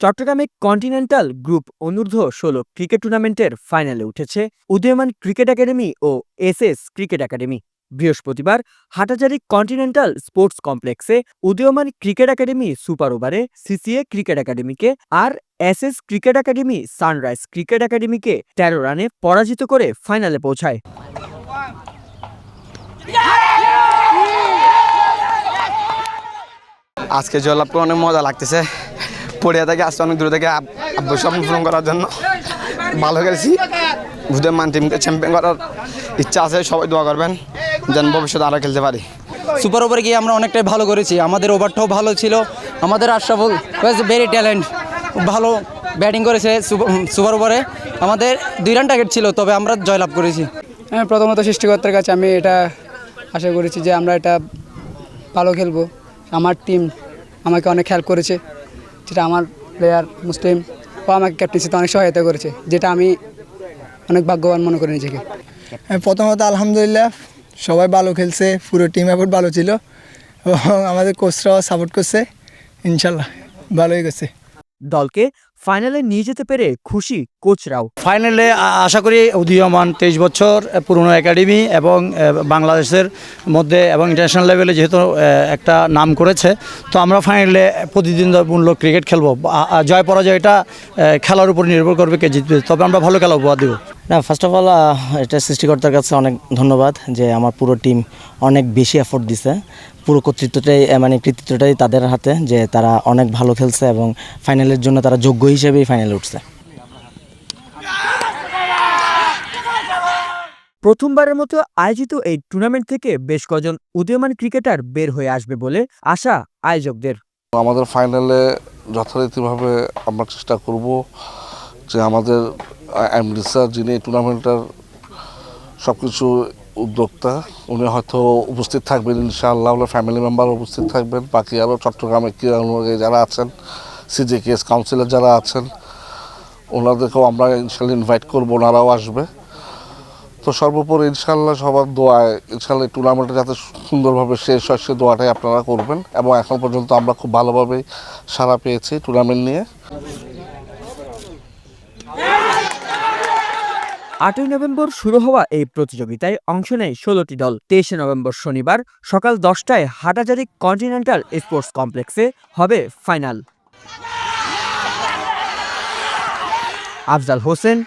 চট্টগ্রামে continental group অনূর্ধ্ব ষোলো ক্রিকেট টুর্নামেন্টের ফাইনালে উঠেছে উদয়মান ক্রিকেট একাডেমি ও এসএস ক্রিকেট একাডেমি। বৃহস্পতিবার হাটাজারি কন্টিনেন্টাল স্পোর্টস কমপ্লেক্সে উদীয়মান ক্রিকেট একাডেমি সুপার ওভারে সিসিএ ক্রিকেট একাডেমিকে আর SS cricket academy sunrise cricket একাডেমিকে তেরো রানে পরাজিত করে ফাইনালে পৌঁছায়। আজকে জয়লাভ করে অনেক মজা লাগতেছে। পড়িয়া থেকে আসতে অনেক দূরে থেকে আব- আব্বুর স্বপ্ন পূরণ করার জন্য। ভালো খেলছি ভূতের মান টিমকে চ্যাম্পিয়ন করার ইচ্ছা আছে সবাই দোয়া করবেন যেন ভবিষ্যতে আরও খেলতে পারি। সুপার ওভারে গিয়ে আমরা অনেকটাই ভালো করেছি। আমাদের ওভারটাও ভালো ছিল। আমাদের আশরাফুল ভেরি ট্যালেন্ট ভালো ব্যাটিং করেছে সুপ- সুপার ওভারে আমাদের দুই রান টার্গেট ছিল তবে আমরা জয়লাভ করেছি। হ্যাঁ প্রথমত সৃষ্টিকর্তার কাছে আমি এটা আশা করেছি যে আমরা এটা ভালো খেলব। আমার টিম আমাকে অনেক হেল্প করেছে। যেটা আমার প্লেয়ার মুসলিম ও আমাকে ক্যাপ্টেন্সিতে অনেক সহায়তা করেছে যেটা আমি অনেক ভাগ্যবান মনে করি নিজেকে। হ্যাঁ, প্রথমত আলহামদুলিল্লাহ সবাই ভালো খেলছে পুরো টিম এফোর্ট ভালো ছিল। এবং আমাদের কোচরাও সাপোর্ট করছে ইনশাল্লাহ ভালোই গেছে দলকে ফাইনালে নিয়ে যেতে পেরে খুশি কোচরাও ফাইনালে আশা করি উদীয়মান তেইশ বছর পুরনো একাডেমি এবং বাংলাদেশের মধ্যে এবং ইন্টারন্যাশনাল লেভেলে যেহেতু একটা নাম করেছে, তো আমরা ফাইনালে প্রতিদ্বন্দ্বমূলক ক্রিকেট খেলব। জয় পরাজয়টা খেলার উপর নির্ভর করবে কে জিতবে, তবে আমরা ভালো খেলা উপহার দেবো। না ফার্স্ট অফ অল এটা সৃষ্টিকর্তার কাছে অনেক ধন্যবাদ যে আমার পুরো টিম অনেক বেশি এফোর্ট দিছে। পুরো কর্তৃত্বটাই মানে কৃতিত্বটাই তাদের হাতে যে তারা অনেক ভালো খেলছে এবং ফাইনালের জন্য তারা যোগ্য হিসেবেই ফাইনালে উঠছে। প্রথমবারের মতো আয়োজিত এই টুর্নামেন্ট থেকে বেশ কজন উদীয়মান ক্রিকেটার বের হয়ে আসবে বলে আশা আয়োজকদের। আমাদের ফাইনালে যথারীতিভাবে আমরা চেষ্টা করব। যে আমাদের এমডি যিনি টুর্নামেন্টটার সব কিছু উদ্যোক্তা, উনি হয়তো উপস্থিত থাকবেন ইনশাআল্লাহ ফ্যামিলি মেম্বার উপস্থিত থাকবেন। বাকি আরও চট্টগ্রামের ক্রীড়া অনুরাগী যারা আছেন, সিজিকেএস কাউন্সিলর যারা আছেন, ওনাদেরকেও আমরা ইনশাল্লাহ ইনভাইট করব, ওনারাও আসবে। তো সর্বোপরি ইনশাল্লাহ সবার দোয়ায় ইনশাল্লাহ টুর্নামেন্টটা যাতে সুন্দরভাবে শেষ হয়, সে দোয়াটাই আপনারা করবেন। এবং এখন পর্যন্ত আমরা খুব ভালোভাবেই সাড়া পেয়েছি টুর্নামেন্ট নিয়ে। আটই নভেম্বর শুরু হওয়া এই প্রতিযোগিতায় অংশ নেয় ষোলোটি দল। তেইশে নভেম্বর শনিবার সকাল দশটায় হাটাজারি কন্টিনেন্টাল স্পোর্টস কমপ্লেক্সে হবে final. Afzal Hossain,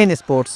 N sports.